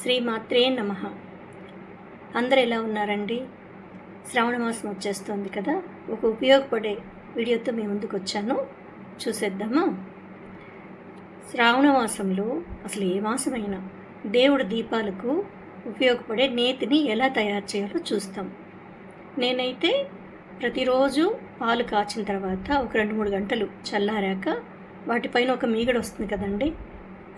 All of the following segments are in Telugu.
శ్రీమాత్రే నమ. అందరు ఎలా ఉన్నారండి? శ్రావణ మాసం వచ్చేస్తుంది కదా ఒక ఉపయోగపడే వీడియోతో మీ ముందుకు వచ్చాను. చూసేద్దామా? శ్రావణ మాసంలో అసలు ఏ మాసమైనా దేవుడి దీపాలకు ఉపయోగపడే నేతిని ఎలా తయారు చేయాలో చూస్తాం. నేనైతే ప్రతిరోజు పాలు కాచిన తర్వాత ఒక రెండు మూడు గంటలు చల్లారాక వాటిపైన ఒక మీగడ వస్తుంది కదండి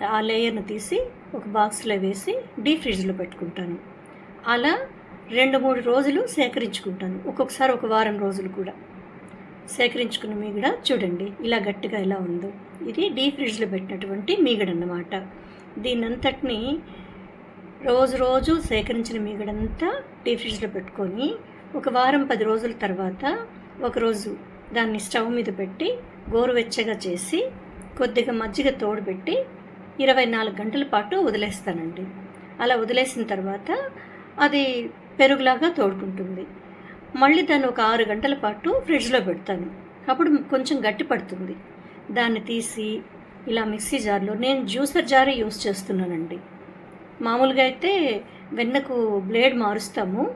ఆ లేయర్ను తీసి ఒక బాక్స్లో వేసి డీ ఫ్రిడ్జ్లో పెట్టుకుంటాను. అలా రెండు మూడు రోజులు సేకరించుకుంటాను. ఒక్కొక్కసారి ఒక వారం రోజులు కూడా. సేకరించుకున్న మీగడ చూడండి ఇలా గట్టిగా ఎలా ఉందో. ఇది డీ ఫ్రిడ్జ్లో పెట్టినటువంటి మీగడ అన్నమాట దీనంతటిని రోజు రోజు సేకరించిన మీగడంతా డీ ఫ్రిడ్జ్లో పెట్టుకొని ఒక వారం పది రోజుల తర్వాత ఒకరోజు దాన్ని స్టవ్ మీద పెట్టి గోరువెచ్చగా చేసి కొద్దిగా మజ్జిగ తోడుపెట్టి ఇరవై నాలుగు గంటల పాటు వదిలేస్తానండి. అలా వదిలేసిన తర్వాత అది పెరుగులాగా తోడుకుంటుంది. మళ్ళీ దాన్ని ఒక ఆరు గంటల పాటు ఫ్రిడ్జ్లో పెడతాను. అప్పుడు కొంచెం గట్టి పడుతుంది. దాన్ని తీసి ఇలా మిక్సీ జార్లో నేను జ్యూసర్ జారే యూస్ చేస్తున్నానండి. మామూలుగా అయితే వెన్నకు బ్లేడ్ మారుస్తాము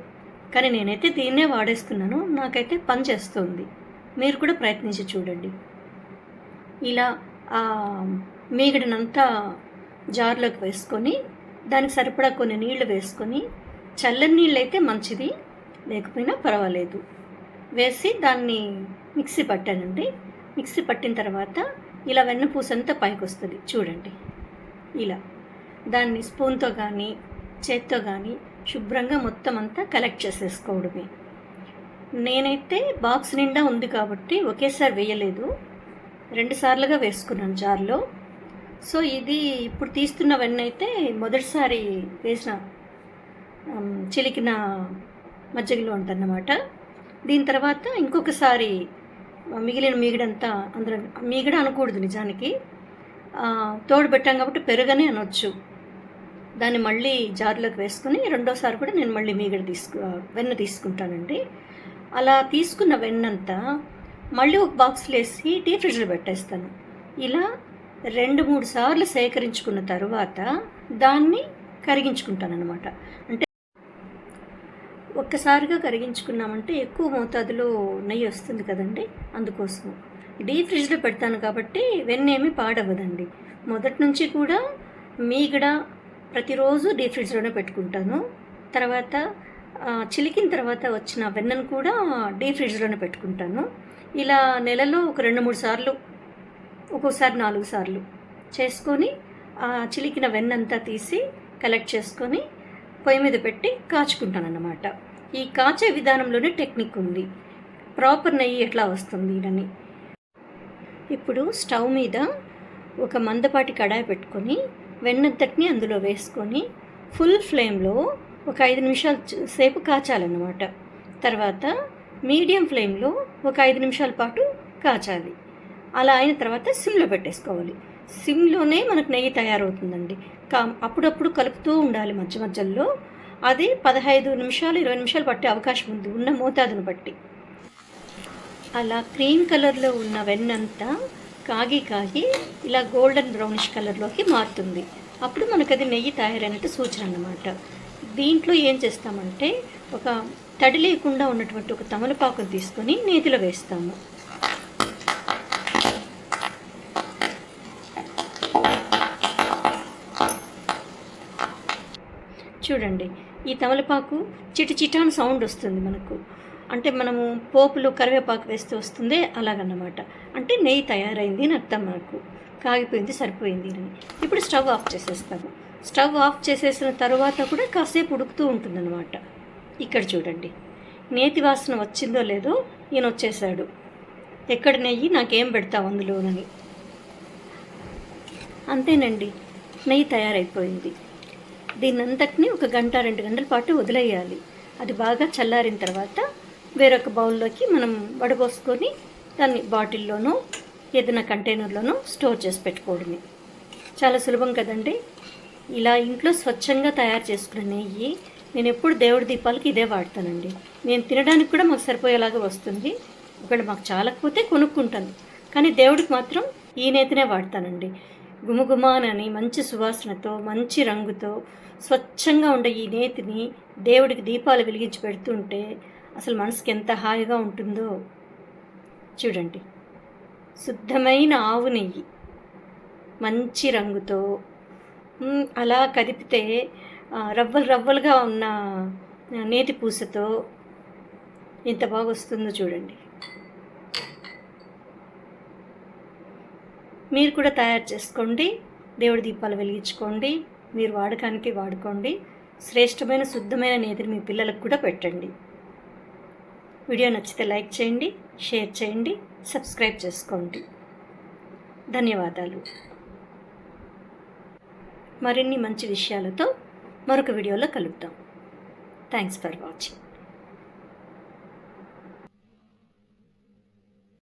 కానీ నేనైతే దీన్నే వాడేస్తున్నాను. నాకైతే పని చేస్తుంది. మీరు కూడా ప్రయత్నించి చూడండి. ఇలా మీగడనంతా జార్లోకి వేసుకొని దానికి సరిపడా కొన్ని నీళ్ళు వేసుకొని చల్లని నీళ్ళు అయితే మంచిది లేకపోయినా పర్వాలేదు. వేసి దాన్ని మిక్సీ పట్టానండి. మిక్సీ పట్టిన తర్వాత ఇలా వెన్నపూసంతా పైకి వస్తుంది చూడండి. ఇలా. దాన్ని స్పూన్తో కానీ చేత్తో కానీ శుభ్రంగా మొత్తం అంతా కలెక్ట్ చేసేసుకోవడమే. నేనైతే బాక్స్ నిండా ఉంది కాబట్టి ఒకేసారి వేయలేదు. రెండు సార్లుగా వేసుకున్నాను జార్లో. సో ఇది ఇప్పుడు తీస్తున్నవన్నీ అయితే మొదటిసారి వేసిన చిలికిన మజ్జిగలో ఉంటన్నమాట దీని తర్వాత ఇంకొకసారి మిగిలిన మీగడంతా అందులో మీగడ అనకూడదు నిజానికి. తోడు పెట్టాం కాబట్టి పెరుగనే అనొచ్చు. దాన్ని మళ్ళీ జార్లోకి వేసుకుని రెండోసారి కూడా నేను మళ్ళీ మీగడ తీసుకు వెన్న తీసుకుంటానండి. అలా తీసుకున్న వెన్నంతా మళ్ళీ ఒక బాక్స్లో వేసి టీ ఫ్రిడ్జ్లో పెట్టేస్తాను. ఇలా రెండు మూడు సార్లు సేకరించుకున్న తర్వాత దాన్ని కరిగించుకుంటాను అనమాట అంటే ఒక్కసారిగా కరిగించుకున్నామంటే ఎక్కువ మోతాదులో నెయ్యి వస్తుంది కదండి అందుకోసం. డీ ఫ్రిడ్జ్లో పెడతాను కాబట్టి వెన్నేమి పాడవ్వదండి. మొదటి నుంచి కూడా మీగడ ప్రతిరోజు డీ ఫ్రిడ్జ్లోనే పెట్టుకుంటాను. తర్వాత చిలికిన తర్వాత వచ్చిన వెన్నను కూడా డీ ఫ్రిడ్జ్లోనే పెట్టుకుంటాను. ఇలా నెలలో ఒక రెండు మూడు సార్లు ఒక్కోసారి నాలుగు సార్లు చేసుకొని ఆ చిలికిన వెన్నంతా తీసి కలెక్ట్ చేసుకొని పొయ్యి మీద పెట్టి కాచుకుంటాను అన్నమాట ఈ కాచే విధానంలోనే టెక్నిక్ ఉంది. ప్రాపర్ నెయ్యి ఎట్లా వస్తుంది అని. ఇప్పుడు స్టవ్ మీద ఒక మందపాటి కడాయి పెట్టుకొని వెన్నంతటిని అందులో వేసుకొని ఫుల్ ఫ్లేమ్లో ఒక ఐదు నిమిషాల సేపు కాచాలన్నమాట. తర్వాత మీడియం ఫ్లేమ్లో ఒక ఐదు నిమిషాల పాటు కాచాలి. అలా అయిన తర్వాత సిమ్లో పెట్టేసుకోవాలి. సిమ్లోనే మనకు నెయ్యి తయారవుతుందండి. కా అప్పుడప్పుడు కలుపుతూ ఉండాలి మధ్య మధ్యలో. అది పదహైదు నిమిషాలు ఇరవై నిమిషాలు పట్టే అవకాశం ఉంది. ఉన్న మోతాదును బట్టి. అలా క్రీమ్ కలర్లో ఉన్న వెన్నంతా కాగి కాగి ఇలా గోల్డెన్ బ్రౌనిష్ కలర్లోకి మారుతుంది. అప్పుడు మనకు అది నెయ్యి తయారైనట్టు సూచన అన్నమాట. దీంట్లో ఏం చేస్తామంటే ఒక తడి లేకుండా ఉన్నటువంటి ఒక తమలపాకును తీసుకొని నేతిలో వేస్తాము. చూడండి. ఈ తమలపాకు చిటి చిటాను సౌండ్ వస్తుంది మనకు. అంటే మనము పోపులో కరివేపాకు వేస్తే వస్తుందే అలాగన్నమాట. అంటే నెయ్యి తయారైంది అని అర్థం మనకు. కాగిపోయింది సరిపోయింది అని. ఇప్పుడు స్టవ్ ఆఫ్ చేసేస్తాము. స్టవ్ ఆఫ్ చేసేసిన తర్వాత కూడా కాసేపు ఉడుకుతూ ఉంటుందన్నమాట. ఇక్కడ చూడండి. నేతి వాసన వచ్చిందో లేదో ఈయన వచ్చేసాడు. ఎక్కడ నెయ్యి? నాకేం పెడతావు అందులోనని. అంతేనండి. నెయ్యి తయారైపోయింది. దీన్నంతటిని ఒక గంట రెండు గంటల పాటు వదిలేయాలి. అది బాగా చల్లారిన తర్వాత వేరొక బౌల్లోకి మనం వడబోసుకొని దాన్ని బాటిల్లోనో ఏదైనా కంటైనర్లోనో స్టోర్ చేసి పెట్టుకోవడమే. చాలా సులభం కదండి? ఇలా ఇంట్లో స్వచ్ఛంగా తయారు చేసుకున్న నెయ్యి నేను ఎప్పుడు దేవుడి దీపాలకి ఇదే వాడతానండి. నేను తినడానికి కూడా మాకు సరిపోయేలాగా వస్తుంది. ఒకవేళ మాకు చాలకపోతే కొనుక్కుంటాను. కానీ దేవుడికి మాత్రం ఈ నేతనే వాడతానండి. గుమగుమానని మంచి సువాసనతో మంచి రంగుతో స్వచ్ఛంగా ఉండే ఈ నేతిని దేవుడికి దీపాలు వెలిగించి పెడుతుంటే అసలు మనసుకి ఎంత హాయిగా ఉంటుందో చూడండి. శుద్ధమైన ఆవు నెయ్యి మంచి రంగుతో అలా కదిపితే రవ్వలు రవ్వలుగా ఉన్న నేతి పూసతో ఎంత బాగా వస్తుందో చూడండి. మీరు కూడా తయారు చేసుకోండి. దేవుడి దీపాలు వెలిగించుకోండి. మీరు వాడకానికి వాడుకోండి. శ్రేష్టమైన శుద్ధమైన నేతిని మీ పిల్లలకు కూడా పెట్టండి. వీడియో నచ్చితే లైక్ చేయండి షేర్ చేయండి సబ్స్క్రైబ్ చేసుకోండి. ధన్యవాదాలు. మరిన్ని మంచి విషయాలతో మరొక వీడియోలో కలుద్దాం. Thanks for watching